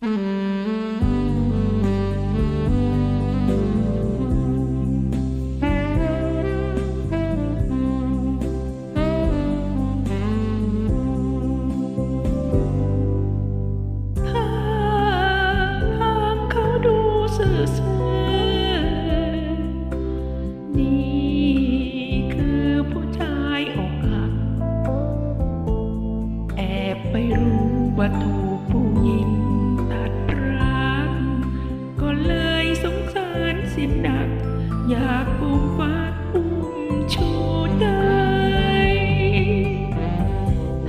ถ้าหากเารสินดักอยากปูมฟ้าอุ้มชูได้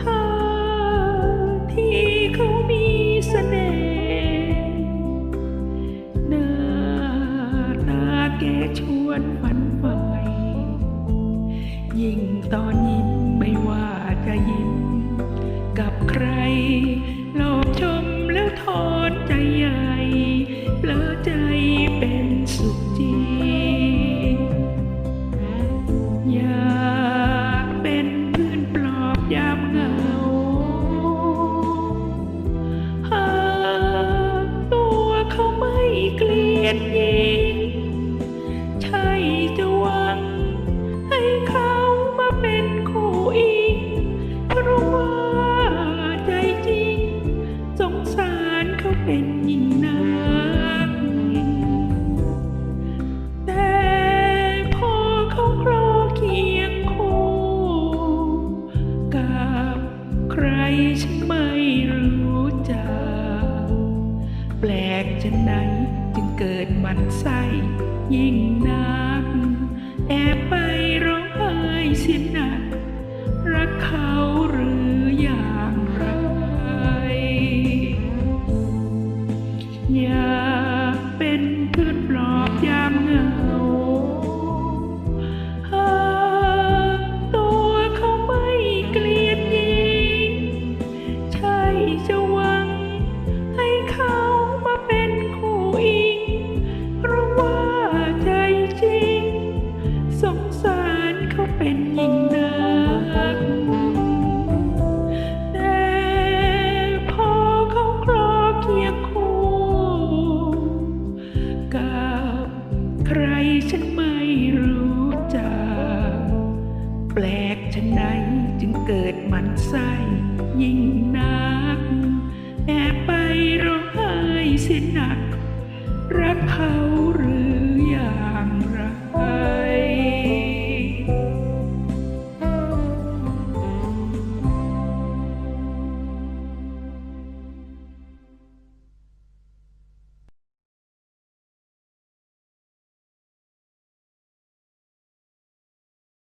ถ้าที่เขามีเสน่ห์หน้าตาแกชวนฝันใฝ่ยิ่งตอน อยากเป็นเพื่อนปลอบยามเหงาหากตัวเขาไม่เกลียดยิงใช่จะหวัง ให้เขามาเป็นคู่อิงเพราะว่าใจจริง สงสารเขาเป็น แปลกจะไหนจึงเกิดมันไส้ยิ่งนักแอบ สงสารเขาเป็นยิ่งนักแต่พอเขาคลอเคียงคู่กับใครฉันไม่รู้จักแปลกชะไหนจึงเกิดมันไส้ยิ่งนักแอบไปร้องไห้เสียหนักรักเขา